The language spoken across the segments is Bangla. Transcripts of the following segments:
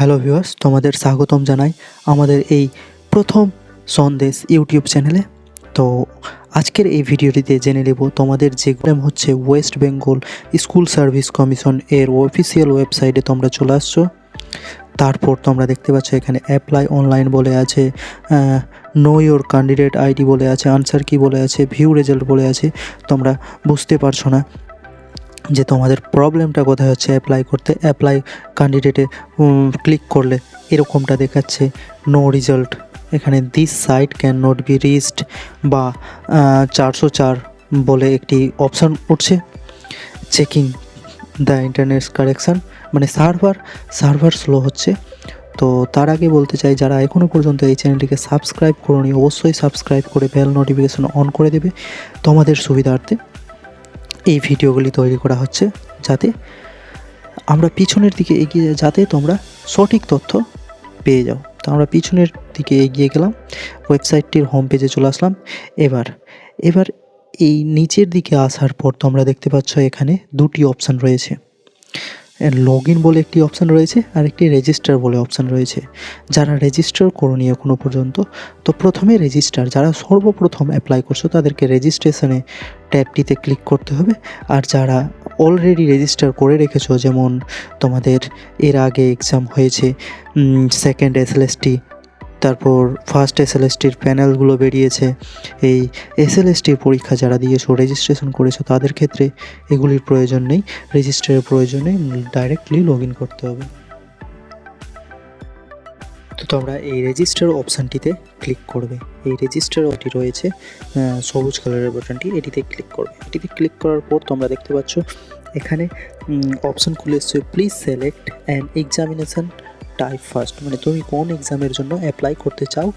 হ্যালো ভিউয়ার্স, তোমাদের স্বাগতম জানাই আমাদের এই প্রথম সন্দেশ ইউটিউব চ্যানেলে। তো আজকের এই ভিডিওটিতে জেনে নেব তোমাদের যে গ্রাম হচ্ছে West Bengal school service commission এর অফিসিয়াল ওয়েবসাইটে তোমরা চলে আসছো। তারপর তোমরা দেখতে পাচ্ছ এখানে অ্যাপ্লাই অনলাইন বলে আছে নো ইয়োর ক্যান্ডিডেট আইডি বলে আছে আনসার কি বলে আছে ভিউ রেজাল্ট বলে আছে, তোমরা বুঝতে পারছ না। যে তোমাদের প্রবলেমটা কোথায় হচ্ছে অ্যাপ্লাই করতে অ্যাপ্লাই ক্যান্ডিডেটে ক্লিক করলে এরকমটা দেখাচ্ছে নো রেজাল্ট এখানে this site can not be reached বা চারশো চার বলে একটি অপশান উঠছে। চেকিং দ্য ইন্টারনেট কারেকশান মানে সার্ভার সার্ভার স্লো হচ্ছে। তো তার আগে বলতে চাই, যারা এখনও পর্যন্ত এই চ্যানেলটিকে সাবস্ক্রাইব করনি, অবশ্যই সাবস্ক্রাইব করে বেল নোটিফিকেশন অন করে দেবে তোমাদের সুবিধার্থে। এই ভিডিওগুলি তৈরি করা হচ্ছে যাতে আমরা পিছনের দিকে এগিয়ে যাতে তোমরা সঠিক তথ্য পেয়ে যাও। তো আমরা পিছনের দিকে এগিয়ে গেলাম ওয়েবসাইটটির হোম পেজে চলে আসলাম। এবার এবার এই নিচের দিকে আসার পর তোমরা দেখতে পাচ্ছ এখানে দুটি অপশান রয়েছে। লগ ইন বলে একটি অপশান রয়েছে আর একটি রেজিস্টার বলে অপশান রয়েছে। যারা রেজিস্টার করনি এখনও পর্যন্ত, তো প্রথমে রেজিস্টার যারা সর্বপ্রথম অ্যাপ্লাই করছ, তাদেরকে রেজিস্ট্রেশনে ট্যাবটিতে ক্লিক করতে হবে। আর যারা অলরেডি রেজিস্টার করে রেখেছো, যেমন তোমাদের এর আগে এক্সাম হয়েছে সেকেন্ড এসএলএসটি তারপর ফার্স্ট এসএলএসটির প্যানেলগুলো বেরিয়েছে। এই এস এসএলএসটির পরীক্ষা যারা দিয়েছ রেজিস্ট্রেশন করেছ, তাদের ক্ষেত্রে এগুলির প্রয়োজন নেই। রেজিস্টারের প্রয়োজন ডাইরেক্টলি লগ ইন করতে হবে। তো তোমরা এই রেজিস্টার অপশানটিতে ক্লিক করবে। এই রেজিস্টার ওটি রয়েছে সবুজ কালারের বাটনটি এটিতে ক্লিক করবে। এটিতে ক্লিক করার পর তোমরা দেখতে পাচ্ছ, এখানে অপশান খুলে এসছে please select an examination type first মানে তুমি কোন এক্সামের জন্য অ্যাপ্লাই করতে চাও,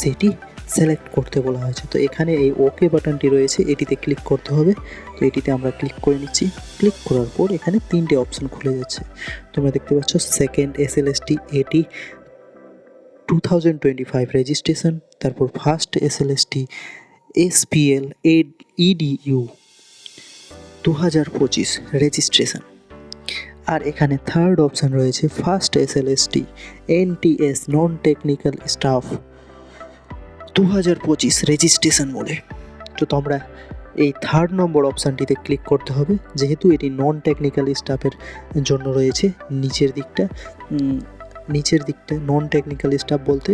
সেটি সিলেক্ট করতে বলা হয়েছে। তো এখানে এই ওকে বাটনটি রয়েছে, এটিতে ক্লিক করতে হবে। তো এটিতে আমরা ক্লিক করে নিচ্ছি। ক্লিক করার পর এখানে তিনটে অপশন খুলে যাচ্ছে। তোমরা দেখতে পাচ্ছ second S L S T এটি two thousand twenty five registration তারপর first S L S T S P L EDU দু হাজার পঁচিশ রেজিস্ট্রেশন আর এখানে থার্ড অপশান রয়েছে first S L S T N T S non technical staff দু হাজার পঁচিশ রেজিস্ট্রেশন বলে তো তোমরা এই থার্ড নম্বর অপশানটিতে ক্লিক করতে হবে, যেহেতু এটি নন টেকনিক্যাল স্টাফের জন্য রয়েছে, নিচের দিকটা নিচের দিকটা নন টেকনিক্যাল স্টাফ বলতে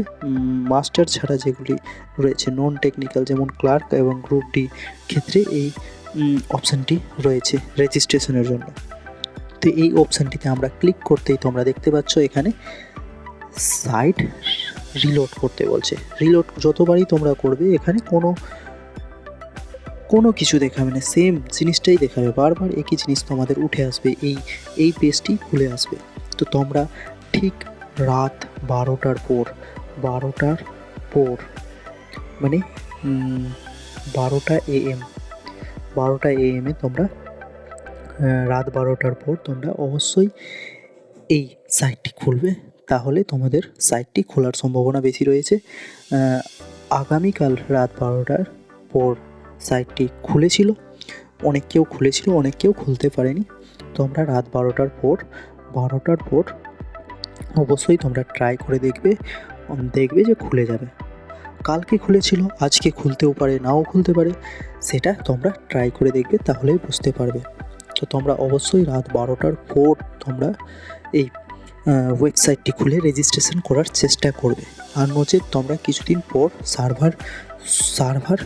মাস্টার ছাড়া যেগুলি রয়েছে নন টেকনিক্যাল যেমন ক্লার্ক এবং গ্রুপ ডি ক্ষেত্রে এই অপশানটি রয়েছে রেজিস্ট্রেশনের জন্য। তো এই অপশানটিতে আমরা ক্লিক করতেই তোমরা দেখতে পাচ্ছ এখানে সাইট রিলোড করতে বলছে। রিলোড যতবারই তোমরা করবে এখানে কোনো কোনো কিছু দেখাবে না সেম জিনিসটাই দেখাবে। বারবার একই জিনিস তোমাদের উঠে আসবে এই এই পেজটি খুলে আসবে। তো তোমরা ঠিক রাত বারোটার পর বারোটার পর মানে বারোটা এএম বারোটা এএমে তোমরা আহ, রাত বারোটার পর তোমরা অবশ্যই এই সাইটটি খুলবে। তাহলে তোমাদের সাইটটি খোলার সম্ভাবনা বেশি রয়েছে। আগামীকাল রাত বারোটার পর সাইটটি খুলেছিল। অনেক কেউ খুলেছিল, অনেক কেউ খুলতে পারেনি। তোমরা রাত বারোটার পর বারোটার পর অবশ্যই তোমরা ট্রাই করে দেখবে দেখবে যে খুলে যাবে। কালকে খুলেছিল, আজকে খুলতেও পারে, নাও খুলতে পারে। সেটা তোমরা ট্রাই করে দেখবে, তাহলেই বুঝতে পারবে। তো তোমরা অবশ্যই রাত বারোটার পর তোমরা এই ওয়েবসাইটটি খুলে রেজিস্ট্রেশন করার চেষ্টা করবে। আর নচেত তোমরা কিছুদিন পর সার্ভার সার্ভার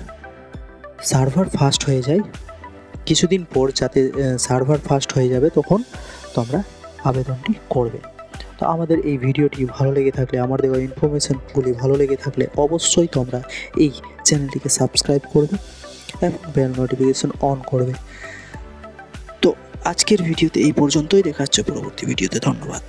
সার্ভার ফাস্ট হয়ে যায়। কিছুদিন পর যাতে সার্ভার ফাস্ট হয়ে যাবে তখন তোমরা আবেদনটি করবে। তো আমাদের এই ভিডিওটি ভালো লেগে থাকলে, আমার দেওয়া ইনফরমেশনগুলি ভালো লেগে থাকলে অবশ্যই তোমরা এই চ্যানেলটিকে সাবস্ক্রাইব করবে এবং বেল নোটিফিকেশন অন করবে। আজকের ভিডিওতে এই পর্যন্তই। দেখাচ্ছে পরবর্তী ভিডিওতে। ধন্যবাদ।